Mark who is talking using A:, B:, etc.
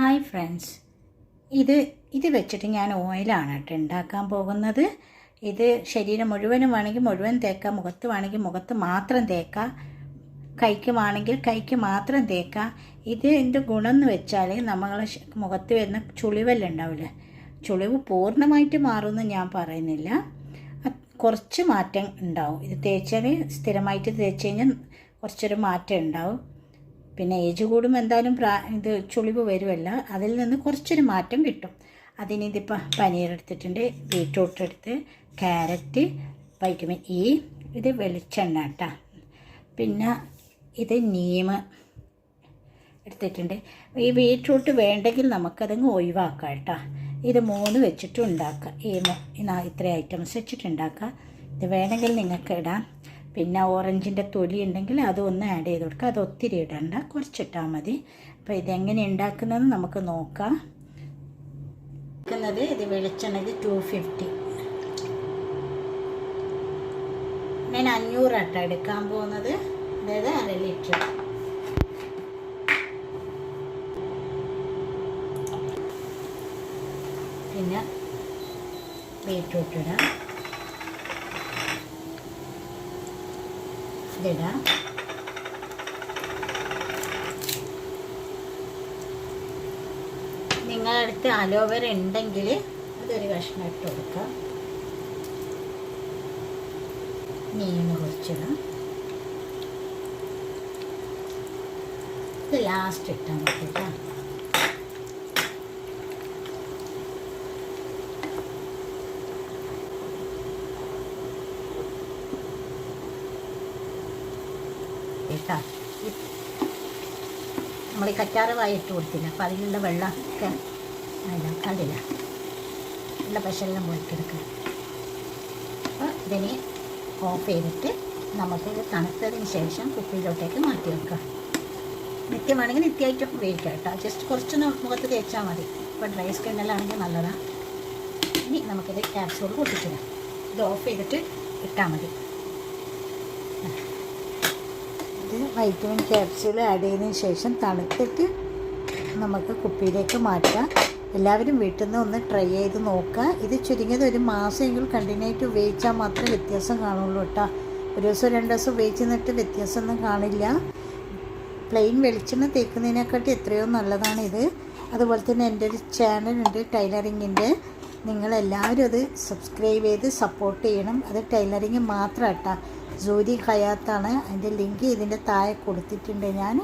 A: Hi friends ഇത് ഇത് വെച്ചിട്ട് ഞാൻ ഓയിലാണ് കേട്ടോ ഉണ്ടാക്കാൻ പോകുന്നത്. ഇത് ശരീരം മുഴുവനും വേണമെങ്കിൽ മുഴുവൻ തേക്കാം മുഖത്ത് വേണമെങ്കിൽ മുഖത്ത് മാത്രം തേക്കാം കൈക്ക് വേണമെങ്കിൽ കൈക്ക് മാത്രം തേക്കാം. ഇത് എന്റെ ഗുണം എന്ന് വെച്ചാൽ നമ്മളെ മുഖത്ത് വരുന്ന ചുളിവെല്ലാം ഉണ്ടാവില്ല ചുളിവ് പൂർണമായിട്ട് മാറുമെന്ന് ഞാൻ പറയുന്നില്ല. കുറച്ച് മാറ്റം ഉണ്ടാവും. ഇത് തേച്ചാൽ സ്ഥിരമായിട്ട് തേച്ച് കഴിഞ്ഞാൽ കുറച്ചൊരു മാറ്റം ഉണ്ടാവും. പിന്നെ ഏജ് കൂടുമ്പോൾ എന്തായാലും പ്രാ ഇത് ചുളിവ് വരുമല്ല അതിൽ നിന്ന് കുറച്ചൊരു മാറ്റം കിട്ടും. അതിന് ഇതിപ്പോൾ പനീർ എടുത്തിട്ടുണ്ട് ബീട്രൂട്ട് എടുത്ത് ക്യാരറ്റ് വൈറ്റമിൻ ഇ ഇത് വെളിച്ചെണ്ണ കേട്ടോ പിന്നെ ഇത് നീമ് എടുത്തിട്ടുണ്ട്. ഈ ബീട്രൂട്ട് വേണ്ടെങ്കിൽ നമുക്കതങ്ങ് ഒഴിവാക്കാം കേട്ടോ ഇത് മൂന്ന് വെച്ചിട്ട് ഉണ്ടാക്കുക ഈ ഇത്രയും ഐറ്റംസ് വെച്ചിട്ട് ഉണ്ടാക്കാം. ഇത് വേണമെങ്കിൽ നിങ്ങൾക്ക് ഇടാം. പിന്നെ ഓറഞ്ചിന്റെ തൊലി ഉണ്ടെങ്കിൽ അതൊന്ന് ആഡ് ചെയ്ത് കൊടുക്കുക. അത് ഒത്തിരി ഇടണ്ട. കുറച്ചിട്ടാൽ മതി. അപ്പോൾ ഇതെങ്ങനെ ഉണ്ടാക്കുന്നത് നമുക്ക് നോക്കാം. ഉണ്ടാക്കുന്നത് ഇത് വെളിച്ചെണ്ണ ഇത് ടു ഫിഫ്റ്റി ഞാൻ അഞ്ഞൂറാട്ടോ എടുക്കാൻ പോകുന്നത്. അതായത് അര ലിറ്റർ. പിന്നെ ബീറ്റ്റൂട്ട് ഇടാം. ഇതിടാം നിങ്ങളടുത്ത് അലോവേര ഉണ്ടെങ്കിൽ അതൊരു കഷ്ണം ഇട്ട് കൊടുക്കാം. നീമ് കുറച്ചിടാം ഇത് ലാസ്റ്റ് ഇട്ടാൽ മതി കേട്ടോ. കേട്ടോ. നമ്മൾ ഈ കറ്റാറ് വായിട്ട് കൊടുത്തില്ല. അപ്പം അതിലുള്ള വെള്ളമൊക്കെ അതില്ല കണ്ടില്ല. ഉള്ള പശെല്ലാം പോയിട്ടെടുക്കുക അപ്പോൾ ഇതിനെ ഓഫ് ചെയ്തിട്ട് നമുക്കിത് തണുത്തതിന് ശേഷം കുപ്പിയിലോട്ടേക്ക് മാറ്റി വെക്കുക. നിത്യമാണെങ്കിൽ നിത്യമായിട്ടും ഉപയോഗിക്കാം കേട്ടോ. ജസ്റ്റ് കുറച്ചൊന്ന് മുഖത്ത് തേച്ചാൽ മതി. ഇപ്പോൾ ഡ്രൈ സ്കിന്നിലാണെങ്കിൽ നല്ലതാണ് ഇനി നമുക്കിത് ക്യാപ്സൂൾ പൊട്ടിച്ചിടാം ഇത് ഓഫ് ചെയ്തിട്ട് ഇട്ടാൽ മതി ഇത് വൈറ്റമിൻ ക്യാപ്സ്യൂൾ ആഡ് ചെയ്തതിന് ശേഷം തണുത്തിട്ട് നമുക്ക് കുപ്പിയിലേക്ക് മാറ്റാം. എല്ലാവരും വീട്ടിൽ നിന്ന് ഒന്ന് ട്രൈ ചെയ്ത് നോക്കുക. ഇത് ചുരുങ്ങിയത് ഒരു മാസമെങ്കിലും കണ്ടിന്യൂ ആയിട്ട് ഉപയോഗിച്ചാൽ മാത്രമേ വ്യത്യാസം കാണുള്ളൂ കേട്ടോ. ഒരു ദിവസം രണ്ട് ദിവസം ഉപയോഗിച്ച് നിന്നിട്ട് വ്യത്യാസമൊന്നും കാണില്ല. പ്ലെയിൻ വെളിച്ചെണ്ണ തേക്കുന്നതിനെക്കാട്ടി എത്രയോ നല്ലതാണിത്. അതുപോലെ തന്നെ എന്റെ ഒരു ചാനലുണ്ട് ടൈലറിങ്ങിന്റെ. നിങ്ങളെല്ലാവരും അത് സബ്സ്ക്രൈബ് ചെയ്ത് സപ്പോർട്ട് ചെയ്യണം. അത് ടൈലറിങ് മാത്രം കേട്ടോ ജോലി ഹയാത്താണ്. അതിന്റെ ലിങ്ക് ഇതിന്റെ താഴെ കൊടുത്തിട്ടുണ്ട് ഞാൻ